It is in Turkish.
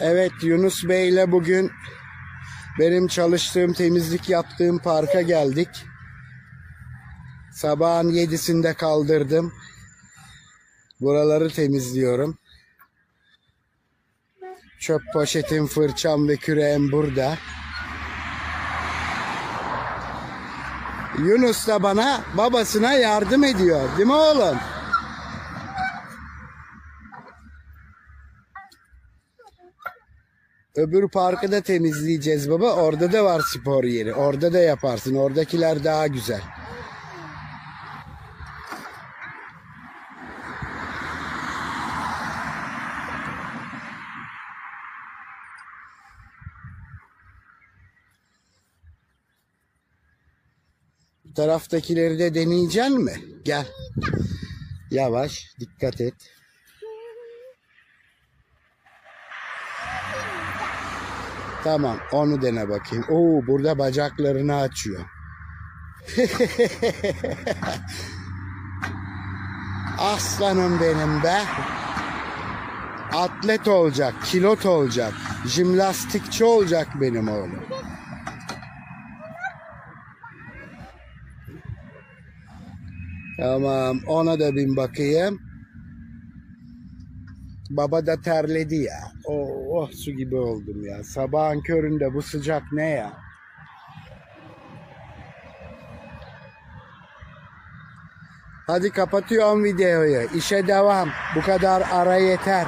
Evet Yunus Bey ile bugün benim çalıştığım temizlik yaptığım parka geldik. Sabahın yedisinde kaldırdım. Buraları temizliyorum. Çöp poşetim, fırçam ve küreğim burada. Yunus da bana babasına yardım ediyor. Değil mi oğlum? Öbür parkı da temizleyeceğiz baba. Orada da var spor yeri. Orada da yaparsın. Oradakiler daha güzel. Bu taraftakileri de deneyeceksin mi? Gel. Yavaş, dikkat et. Tamam, onu dene bakayım. Oo, burada bacaklarını açıyor. Aslanım benim be. Atlet olacak, kilot olacak, jimnastikçi olacak benim oğlum. Tamam, ona da bin bakayım. Baba da terledi ya. Oh, oh su gibi oldum ya. Sabahın köründe bu sıcak ne ya? Hadi kapatıyorum videoyu. İşe devam. Bu kadar ara yeter.